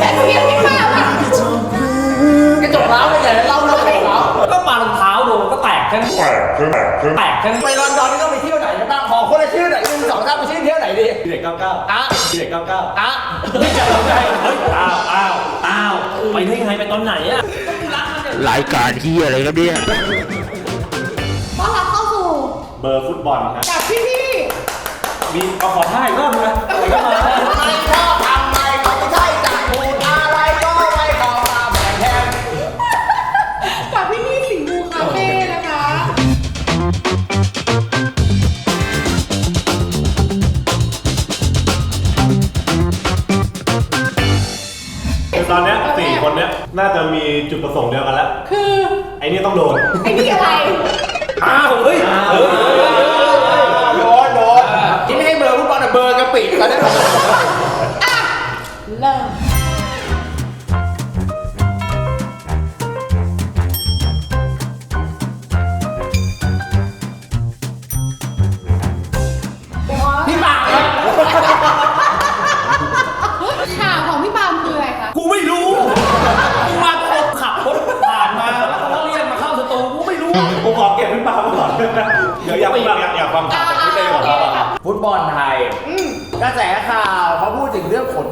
แต่เสียงพี่ข้าวอะกระจกร้าวไปไหนเล่าเรื่องกระจกร้าวก็ปารองเท้าโดนก็แตกแค่นั้นแตกแค่แตกแค่นั้นไปลอนดอนนี่ต้องไปเที่ยวไหนกันบ้างขอคนละชื่อหน่อยหนึ่งสองสามไปชื่อเที่ยวไหนดีเด็กเก้าเก้าอะเด็กเก้าเก้าอะไม่จะร้องได้เฮ้ยอ้าวอ้าวอ้าวไปได้ไงไปตอนไหนอะรายการที่อะไรครับเนี่ยต้อนรับเข้าสู่เบอร์ฟุตบอลครับกับพี่พี่มีเอาขอท่าอีกรอบนึงนะอะไรก็มาไม่ชอบทำไจุดประสงค์เดียวกันแล้วคือไอ้นี่ต้องโดนไอ้นี่อะไร อ้าวเฮ้ยเฮ้ยโดนโดนที่ไม่ให้เบอร์ฟุตบอลแต่เบอร์กะปิตอนนี้เ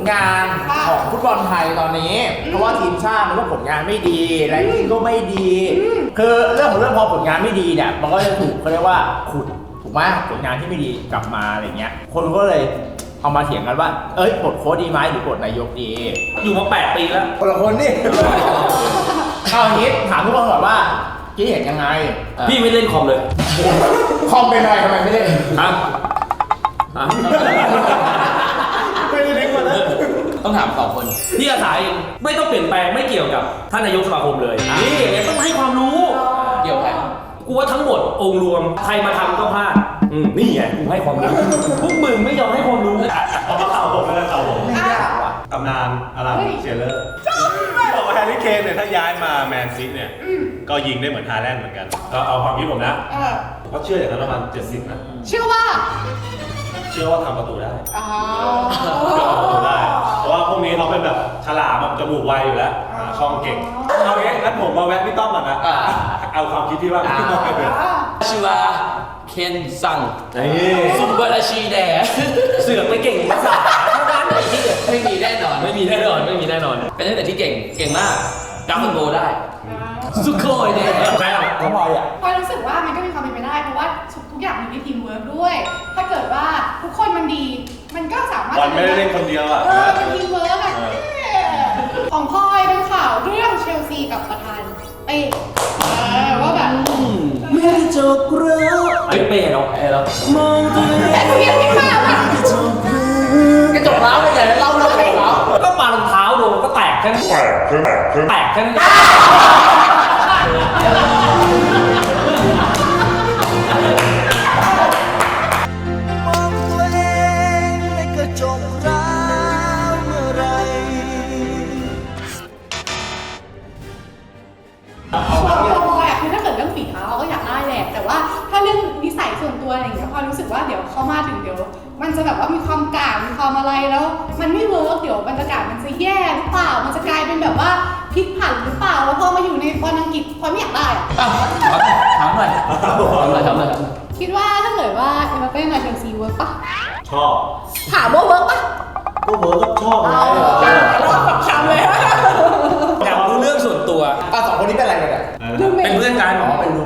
งเรื่องผลงานค่ะของฟุตบอลไทยตอนนี้ เพราะว่าทีมชาติมันก็ผลงานไม่ดีแรงกิ้งก็ไม่ดี คือเรื่องของเรื่องพอผลงานไม่ดีเนี่ยมันก็จะถูกเขาเรียกว่าขุดถูกไหมผลงานที่ไม่ดีกลับมาอะไรเงี้ย คนก็เลยเอามาเถียงกันว่า เอ้ยปลดโค้ชดีไหมหรือปลดนายกดีอยู่มาแปดปีแล้วคนละคนนี่เอาอย่างนี้ถามทุกคนก่อนว่าคิดเห็นยังไง พี่ไม่เล่นคอมเลย คอมเป็นอะไรทำไมไม่เล่นฮะฮะ ไม่ได้เล็กกว่านั้น ต้องถามสองคนพี่อาสาเองไม่ต้องเปลี่ยนแปลงไม่เกี่ยวกับท่านนายกสมาคมเลยนี่ไงต้องให้ความรู้ เกี่ยวใครกูว่าทั้งหมดองค์รวมใครมาทำก็พลาดอืมนี่ไงกูให้ความรู้พวกมึงไม่ยอมให้ความรู้ เอามาข่าวผมแล้วข่าวผมไม่ยากว่ะตำนานอารัมเชลเลอร์ บอกว่าแฮร์รี่เคนเนี่ยถ้าย้ายมาแมนซีเนี่ยก็ยิงได้เหมือนฮาแลนด์เหมือนกันก็เอาความคิดผมนะเออก็เชื่ออย่างนั้นประมาณ70นะเชื่อว่าเชื่อว่าทำประตูได้อ๋อ เชื่อว่าทำประตูได้เพราะว่าพวกนี้เขาเป็นแบบฉลาดแบบจมูกไวอยู่แล้วหาช่องเก่งเอางี้งั้นผมมาแวะพี่ต้อมก่อนนะอ่า เอาความคิดที่ว่าพี่ต้อมเป็นอ่าชื่อว่าเคนซังนี่ซุมเบอร์ชีแดเสือกไปเก่งภาษาเท่านั้น ไอ้ที่ไม่มีแน่นอน ไม่มีแน่นอน ไม่มีแน่นอน เป็นนักเตะที่เก่ง เก่งมากดับเบิลโกได้สุดโคยเนี่ยใช่หรอน้องพลอยอะพลอยรู้สึกว่ามันก็มีความเป็นไปได้ เพราะว่าทุกอย่างมันมีทีมเวิร์กด้วย ถ้าเกิดว่าทุกคนมันดี มันก็สามารถบอลไม่ได้เล่นคนเดียวอะ เออเป็นทีมเวิร์กอะเออของพลอยเป็นข่าวเรื่องเชลซีกับประธานเป้เออว่าแบบไม่จบแล้วไอ้เป้เนาะไอ้แล้วมอง ก็แตกแค่นั้นแตกแตกแค่นั้นม แบบว่ามีความกลางมีความอะไรแล้ว มันไม่เวิร์กเดี๋ยวบรรยากาศมันจะแย่หรือเปล่า มันจะกลายเป็นแบบว่าพลิกผันหรือเปล่า แล้วพอมาอยู่ในบอลอังกฤษพลอยไม่อยากได้อะอะถามหน่อยถามหน่อยถามหน่อยถามหน่อยคิดว่าถ้าเกิดว่าเอ็มบัปเป้มาเชลซีเวิร์กปะชอบ ถามว่าเวิร์กปะก็เวิร์กก็ชอบไงรอบกับช้ำเลย อยากรู้เรื่องส่วนตัวอะสองคนนี้เป็นอะไรกันอะ ดูเม เป็นเพื่อนกันอ๋อเป็นรู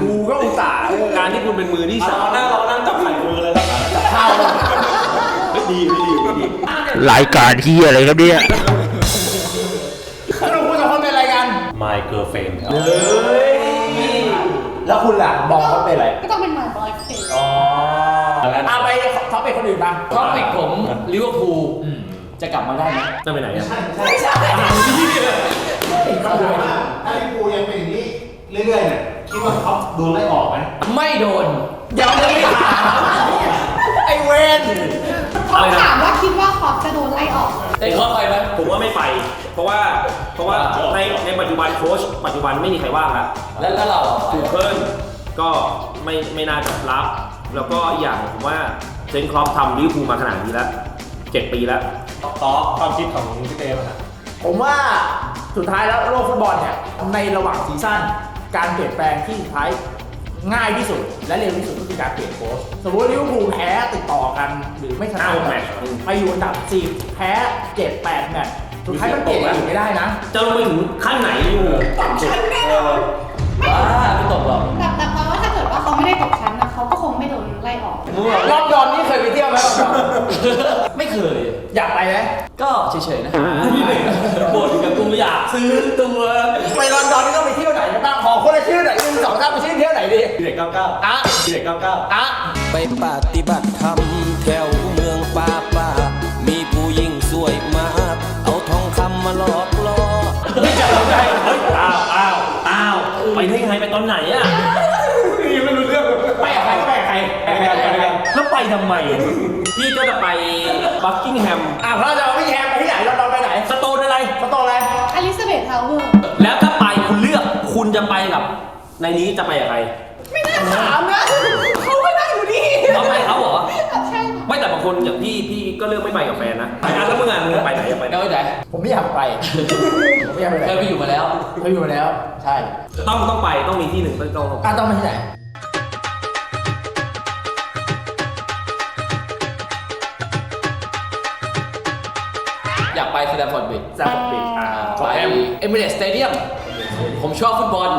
คุณกูก็อุตส่าห์การที่คุณเป็นมือที่เราสามนั่งเรานั่งจับไข่มือเลยครับเข้าเฮ้ยดีดีดีดีรายการที่อะไรครับเนี่ยสรุปคุณสองคนเป็นอะไรกัน My girlfriend ครับแล้วคุณล่ะบอกเขาเป็นอะไรก็ต้องเป็นหมายบอยเฟสอ๋ออะไปเขาเป็นคนอื่นบ้างท็อปิกผมลิเวอร์พูลจะกลับมาได้ไหมจะไปไหนอะถ้าลิเวอร์พูลยังเป็นอย่างนี้เรื่อยๆเนี่ย คิดว่าเขาโดนไล่ออกไหมไม่โดนยังไม่ถามไอ้เวนพเขาอะไรนะถามว่าคิดว่าคอปจะโดนไล่ออกเอ้ยเขาไปไหมผมว่าไม่ไป เพราะว่าเพราะว่าในในปัจจุบันโค้ชปัจจุบันไม่มีใครว่างแล้วแล้วแล้วเราอะถูกเพิ่นก็ไม่ไม่น่าจะรับ แล้วก็อีกอย่างผมว่าเซนครอปทำลิเวอร์พูลมาขนาดนี้แล้วเจ็ดปีแล้วต่อความคิดของพี่เต้ป่ะผมว่าสุดท้ายแล้วโลกฟุตบอลเนี่ยในระหว่างซีซั่น การเปลี่ยนแปลงที่สุดท้ายง่ายที่สุด และเร็วที่สุดก็คือการเปลี่ยนโค้ชสมมติลิเวอร์พูลแพ้ติดต่อกันหรือไม่ชนะห้าแมตช์ ไปอยู่อันดับ10แพ้7 8แมตช์สุดท้ายมันเปลี่ยนอื่นไม่ได้นะ จะลงไปถึงขั้นไหนอยู่ต่ำสุดบ้าไม่ตกหรอก แต่แต่เพราะว่าถ้าเกิดว่าเขาไม่ได้ตกชั้นนะ เขาก็คงไม่โดนไล่ออก ลอนดอนนี่เคยไปเที่ยวไหมลอนดอนไม่เคย อยากไปไหมก็เฉยๆนะบ่นกับกูอยากซื้อตัวไปลอนดอนนี่ต้องไปเที่ยวไหนกันบ้างขอคนละชื่อหน่อยหนึ่งสองสามไปชื่อเที่ยวไหนดีพี่เด็กเก้าเก้าอะพี่เด็กเก้าเก้าอะไปปฏิบัติธรรมแถวเมืองป่าป่ามีผู้หญิงสวยมาก เอาทองคำมาหลอกล่อไม่จับเราได้เฮ้ยอ้าวอ้าวอ้าวไปได้ไงไปตอนไหนอะ ไปกับใครไปกับใครไปกับใครแล้วไปทำไม พี่ก็จะไปบักกิงแฮม อะเราจะเอาพี่แฮมไปที่ไหนลอนดอนไปไหนสโตนอะไร สโตนอะไรอลิซาเบธทาวเวอร์แล้วถ้าไปคุณเลือกคุณจะไปกับ ในนี้จะไปกับใครไม่น่าถามนะเขาไม่น่าอยู่ดีเขาไปเขาเหรอ ใช่ไม่แต่บางคนอย่างพี่พี่ก็เลือกไม่ไปกับแฟนนะอะแล้วเมึงอะมึงไปไหนจะไปไหนไม่ได้ผมไม่อยากไป ผมไม่อยากไปไหนเคยไปอยู่มาแล้ว เคยอยู่มาแล้ว ใช่ ต้องต้องไปต้องมีที่หนึ่งต้องต้อง อะต้องไปที่ไหน สแตมฟอร์ดบริดจ์แซมปิดอ่าไปเอมิเรตสเตเดียมผมชอบฟุตบอล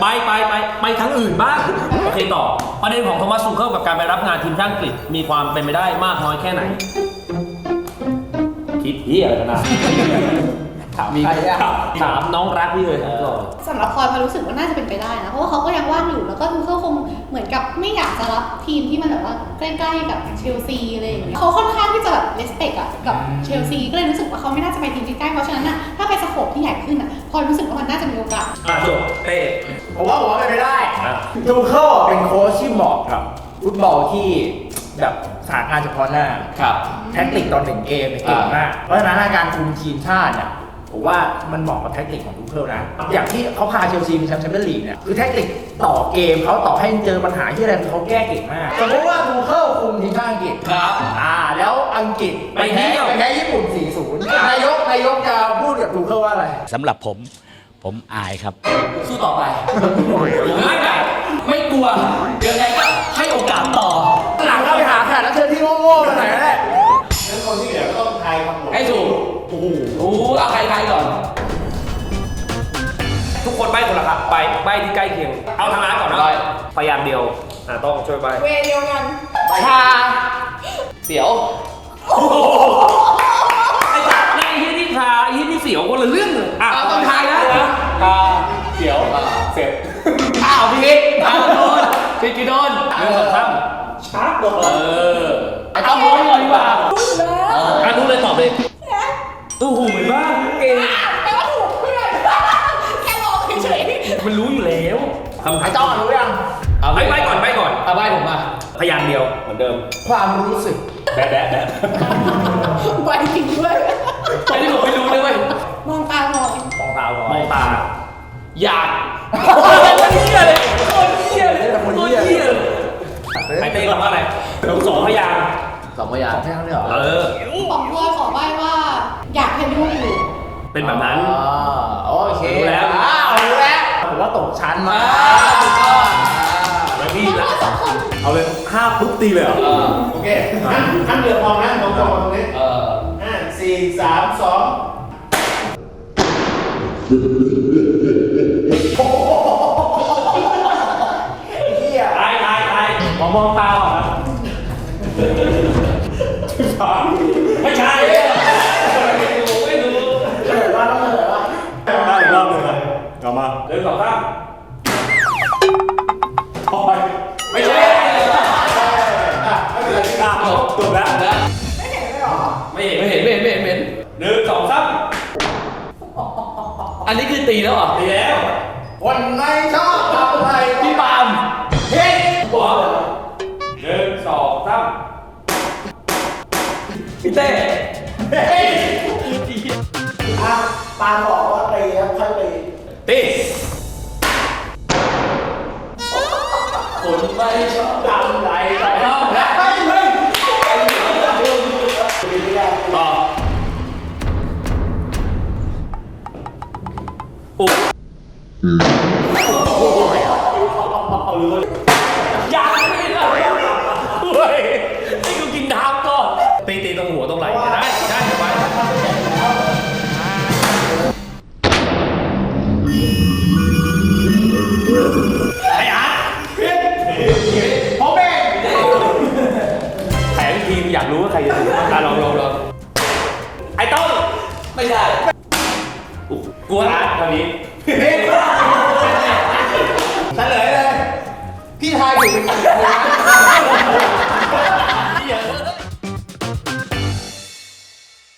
ไปไปไปไปทั้งอื่นบ้างโอเคต่อ ประเด็นของโทมัสซูเคิลกับการไปรับงานทีมชาติอังกฤษมีความเป็นไปได้มากน้อยแค่ไหน คิดเฮียอะไรกันนะถามใครอะถามน้องรักพี่เลยก่อนสำหรับพลอยพลอยรู้สึกว่าน่าจะเป็นไปได้นะ เพราะว่าเขาก็ยังว่างอยู่แล้วก็ดูเขาคงเหมือนกับไม่อยากจะรับทีมที่มันแบบว่า ใกล้ๆกับเชลซีอะไรอย่างเงี้ยเขาค่อนข้างที่จะแบบเลสเปกอะกับเชลซีก็เลยรู้สึกว่าเขาไม่น่าจะไปทีมที่ใกล้เพราะฉะนั้นอะถ้าไปสโคปที่ใหญ่ขึ้นอะพลอยรู้สึกว่ามันน่าจะมีโอกาสอะจบเต้ผมว่าผมว่าเป็นไปได้อะทูเคิลเป็นโค้ชที่เหมาะกับฟุตบอลที่แบบสถานการณ์เฉพาะหน้าครับแท็กติกตอนหนึ่งเกมเนี่ยเก่งมากเพราะฉะนั้นการคุมทีมชาติเนี่ย ผมว่ามันเหมาะกับแท็กติกของทูเคิลนะ อย่างที่เขาพาเชลซีเป็นแชมป์แชมเปี้ยนลีกเนี่ยคือแท็กติกต่อเกมเขาต่อให้เจอปัญหาที่อะไรเขาแก้เก่งมากสมมติว่าทูเคิลคุมทีมชาติอังกฤษครับอ่า แล้วอังกฤษไปเที่ยวไปแพ้ญี่ปุ่น 4-0 นายกนายกจะพูดกับทูเคิลว่าอะไรสำหรับผม ผมอายครับ สู้ต่อไปไม่ไก่ไม่กลัวยังไงก็ให้โอกาสต่อ หลังก็ไปหาแขกรับเชิญที่โง่ๆมาหน่อยก็ได้ ถูกโอ้โหเอาใครใครก่อน ทุกคนใบ้คนละครับใบใบ้ที่ใกล้เคียง เอาทางร้านก่อนนะได้ พยายามเดียวอะต้องช่วยใบเวเดียวกันชาเสียว ไอ้จัดในยี่ที่ชาไอ้ยี่ที่เสียวคนละเรื่องเลยอะเอาต้องทายนะตาเขียวเสร็จอ้าวพี่อ้าวโดนพี่กินโดนหนึ่งสองสามชาร์จลงเออ มันรู้อยู่แล้วคำถาไอ้มจ้องรู้ยังเอาใบใบก่อนใบก่อน เอาใบผมมาพยางค์เดียวเหมือนเดิม ความรู้สึก แบะแบะแบะๆไปจริงด้วยอันนี้ผมไม่รู้เลยเว้ยมองตาหน่อยมองตาก่อนมองตา อยากคนเหี้ยเลยคนเหี้ยเลยคนเหี้ยเลยไอเต้คำว่าอะไรสองพยางค์สองพยางสอค์งพยางค์เลยเหรอเออ บอกพลอยขอใบว่า อยากให้ลูกอยู่เป็นแบบนั้น อ๋อโอเครู้แล้วอ้า วรู้แล้วผมว่าตกชั้นมา แล้วพี่เพราะละว่าสองคนเอาเลยห้าปุ๊บตีเลยเหรอเออโอเคขั้นขั้นเดือดมองนะมองตรงตรงนี้เออห้าสี่สามสองเฮียตายตายตายมองมองตาอะไม่ใช่ สองข้ามทอยไม่ใช่อะจบแล้วแล้วไม่เห็นไม่เห็นไม่เห็นไม่เห็นไม่เห็นหนึ่งสองสามอันนี้คือตีแล้วเหรอดีแล้วคนไม่ชอบทำอะไรพี่ปาล์มเฮ้ยบอกหนึ่งสองสามเต้อะปาบอกว่าตีครับค่อยตีตี คนไม่ชอบทำไรไปต้องและไม่ไม่ต่อโอ้ อยากรู้ว่าใครจะถึงอะลองลองลองไอ้ต้นไม่ได้กลัวอาร์ตคนนี้เฉลยเลย พี่ทายถูกเป็นกี่คน